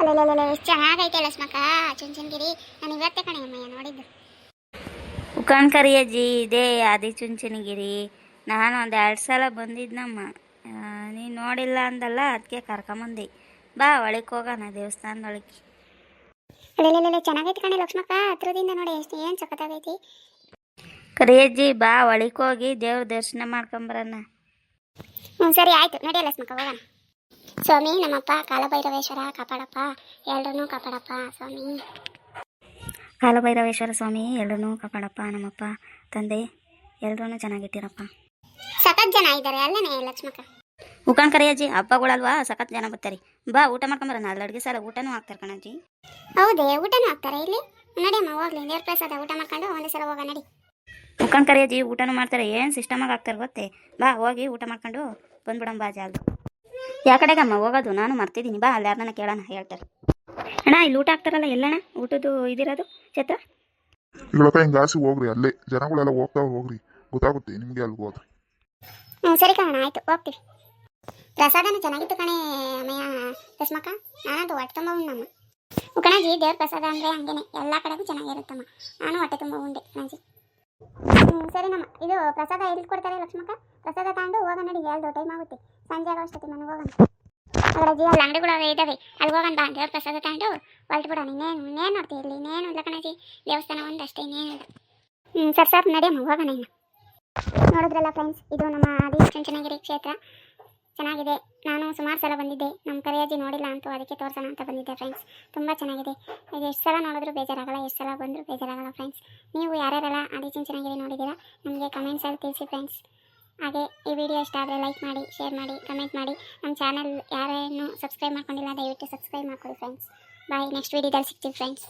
ಅಲ್ಲಲ್ಲ ಎಷ್ಟು ಚೆನ್ನಾಗೈತೆ ಲಕ್ಷ್ಮಕ್ಕ. ಚುಂಚನಗಿರಿ ನಾನು ಇವತ್ತೇ ಕಣೆ ಅಮ್ಮಯ್ಯ ನೋಡಿದ್ದು. ಉಕಣ್ ಕರಿಯಜ್ಜಿ ಇದೇ ಆದಿಚುಂಚನಗಿರಿ ನಾನು ಒಂದು ಎರಡು ಸಲ ಬಂದಿದ್ನಮ್ಮ. ನೀನು ನೋಡಿಲ್ಲ ಅಂದಲ್ಲ ಅದಕ್ಕೆ ಕರ್ಕೊಂಬಂದಿ. ಬಾ ಒಳಗೆ ಹೋಗೋಣ ದೇವಸ್ಥಾನದೊಳಗೆ ಅಲ್ಲಲ್ಲ ಚೆನ್ನಾಗೈತೆ ಕಣೆ ಲಕ್ಷ್ಮಕ್ಕ. ಹತ್ರದಿಂದ ನೋಡಿ ಎಷ್ಟು ಏನು ಸಖತ್ತಾಗೈತಿ. ಕರಿಯಜ್ಜಿ ಬಾ ಒಳಗೆ ಹೋಗಿ ದೇವ್ರ ದರ್ಶನ ಮಾಡ್ಕೊಂಬರಣ ಹ್ಞೂ ಸರಿ ಆಯ್ತು. ನೋಡಿ ಲಕ್ಷ್ಮಕ್ಕ ಹೋಗೋಣ. ಸ್ವಾಮಿ ನಮ್ಮಪ್ಪ ಕಾಲಭೈರವೇಶ್ವರ ಕಾಪಾಡಪ್ಪ ಎಲ್ಲರನ್ನೂ ಕಾಪಾಡಪ್ಪ ಸ್ವಾಮಿ. ಕಾಲಭೈರವೇಶ್ವರ ಸ್ವಾಮಿ ಎಲ್ಲರನ್ನೂ ಕಾಪಾಡಪ್ಪ ನಮ್ಮಪ್ಪ ತಂದೆ ಎಲ್ಲರೂ ಚೆನ್ನಾಗಿಟ್ಟಿರಪ್ಪ. ಸಖತ್ ಜನ ಇದ್ದಾರೆ ಅಲ್ಲನೇ ಲಕ್ಷ್ಮಕ್ಕ. ಉಕಣ್ ಕರೆಯಜ್ಜಿ ಹಬ್ಬಗಳಲ್ವಾ? ಸಖತ್ ಜನ ಬರ್ತಾರೆ. ಬಾ ಊಟ ಮಾಡ್ಕೊಂಬರೋಣ. ಅಲ್ಲಿ ಅಡುಗೆ ಸಾಲ ಊಟನೂ ಹಾಕ್ತಾರೆ ಕಣಜ್ಜಿ. ಹೌದೇ ಊಟನೂ ಹಾಕ್ತಾರೆ ಇಲ್ಲಿ? ನಡಿಯಮ್ಮ ಹೋಗ್ಲಿ. ದೇವ್ರ ಪ್ರಸಾದ ಊಟ ಮಾಡ್ಕೊಂಡು ಒಂದೇ ಸಲ ಹೋಗ ನಡಿ. ಉಕಣ್ ಕರೆಯಜ್ಜಿ ಊಟನೂ ಮಾಡ್ತಾರೆ. ಏನು ಸಿಸ್ಟಮಾಗಿ ಹಾಕ್ತಾರೆ ಗೊತ್ತೇ? ಬಾ ಹೋಗಿ ಊಟ ಮಾಡ್ಕೊಂಡು ಬಂದ್ಬಿಡಮ್ಮ ಬಾ ಜಾಲ್ದು ಯಾ ಕಡೆಗಮ್ಮ ಹೋಗೋದು? ನಾನು ಮರ್ತಿದ್ದೀನಿ. ಬಾ ಅಲ್ಲಿ ಯಾರನ್ನ ಕೇಳೋಣ ಹೇಳ್ತಾರೆ. ಅಣ್ಣ ಇಲ್ಲಿ ಊಟ ಹಾಕ್ತಾರಲ್ಲ ಎಲ್ಲಣ್ಣ? ಊಟದ್ದು ಇದಿರೋದು ಛತ್ರ? ಇಗಳಕ್ಕ ಹಿಂಗೆ ಆಸಿ ಹೋಗ್ರಿ ಅಲ್ಲೇ. ಜನಗಳೆಲ್ಲ ಹೋಗ್ತಾ ಹೋಗ್ರಿ. ಗೊತ್ತಾಗುತ್ತೆ ನಿಮಗೆ ಅಲ್ಲಿ ಹೋದ್ರೆ ಹ್ಞೂ ಸರಿ ಕಣ ಆಯ್ತು ಹೋಗ್ತೀವಿ. ಪ್ರಸಾದನೂ ಚೆನ್ನಾಗಿತ್ತು ಕಣೆ ಅಮ್ಮಯ್ಯ. ಲಕ್ಷ್ಮಕ್ಕ ನಾನಂತೂ ಹೊಟ್ಟೆ ತುಂಬ ಉಣ್ಣಮ್ಮ ಕಣಜಿ ದೇವ್ರ ಪ್ರಸಾದ ಅಂದರೆ ಹಂಗೇನೆ. ಎಲ್ಲ ಕಡೆಗೂ ಚೆನ್ನಾಗಿರುತ್ತಮ್ಮ. ನಾನು ಹೊಟ್ಟೆ ತುಂಬ ಉಂಡೆ ಕಣಜಿ. ಹ್ಞೂ ಸರಿ ನಮ್ಮ. ಇದು ಪ್ರಸಾದ ಎಲ್ಲಿ ಕೊಡ್ತಾರೆ ಲಕ್ಷ್ಮಕ್ಕ? ಪ್ರಸಾದ ತಗೊಂಡು ಹೋಗೋಣ ನಡಿ ಎರಡು ಟೈಮ್ ಆಗುತ್ತೆ. ಸಂಜೆ ಆಗೋ ಅಷ್ಟೊತ್ತಿ ಮನೆಗೆ ಹೋಗೋಣ. ಅದರಜ್ಜಿ ಅಲ್ಲಿ ಅಂಗಡಿಗಳು ಇದ್ದಾವೆ ಅಲ್ಲಿ ಹೋಗೋಣ ಬಾ, ದೇವ್ರ ಪ್ರಸಾದ ತಗೊಂಡು ಹೊರಟು ಬಿಡೋಣ. ಇನ್ನೇನು ಇನ್ನೇನು ನೋಡ್ತೀವಿ ಇಲ್ಲಿ? ಇನ್ನೇನು ಇಲ್ಲ ದೇವಸ್ಥಾನ ಒಂದಷ್ಟೇ ಇನ್ನೇನು ಇಲ್ಲ. ಹ್ಞೂ ಸರ್ ಸರ್, ನಡಿಯಮ್ಮ, ಹೋಗೋಣ ಇನ್ನು. ನೋಡಿದ್ರಲ್ಲ ಫ್ರೆಂಡ್ಸ್ ಇದು ನಮ್ಮ ಆದಿಚುಂಚನಗಿರಿ ಕ್ಷೇತ್ರ. ಚೆನ್ನಾಗಿದೆ. ನಾನು ಸುಮಾರು ಸಲ ಬಂದಿದ್ದೆ. ನಮ್ಮ ಕರಿಯಾಜಿ ನೋಡಿಲ್ಲ ಅಂತೂ ಅದಕ್ಕೆ ತೋರಿಸೋಣ ಅಂತ ಬಂದಿದ್ದೆ ಫ್ರೆಂಡ್ಸ್ ತುಂಬ ಚೆನ್ನಾಗಿದೆ. ಇದು ಎಷ್ಟು ಸಲ ನೋಡಿದ್ರೂ ಬೇಜಾರಾಗಲ್ಲ, ಎಷ್ಟು ಸಲ ಬಂದರೂ ಬೇಜಾರಾಗಲ್ಲ ಫ್ರೆಂಡ್ಸ್ ನೀವು ಯಾರ್ಯಾರೆಲ್ಲ ಚೆನ್ನಾಗಿದೆ ನೋಡಿದ್ದೀರಾ? ನಮಗೆ ಕಮೆಂಟ್ಸಲ್ಲಿ ತಿಳಿಸಿ ಫ್ರೆಂಡ್ಸ್ ಹಾಗೆ ಈ ವಿಡಿಯೋ ಇಷ್ಟ ಆದರೆ ಲೈಕ್ ಮಾಡಿ ಶೇರ್ ಮಾಡಿ ಕಮೆಂಟ್ ಮಾಡಿ. ನಮ್ಮ ಚಾನಲ್ ಯಾರೇನು ಸಬ್ಸ್ಕ್ರೈಬ್ ಮಾಡ್ಕೊಂಡಿಲ್ಲ, ದಯವಿಟ್ಟು ಸಬ್ಸ್ಕ್ರೈಬ್ ಮಾಡ್ಕೊಳ್ಳಿ ಫ್ರೆಂಡ್ಸ್ ಬಾಯ್ ನೆಕ್ಸ್ಟ್ ವಿಡಿಯೋದಲ್ಲಿ ಸಿಗ್ತೀವಿ ಫ್ರೆಂಡ್ಸ್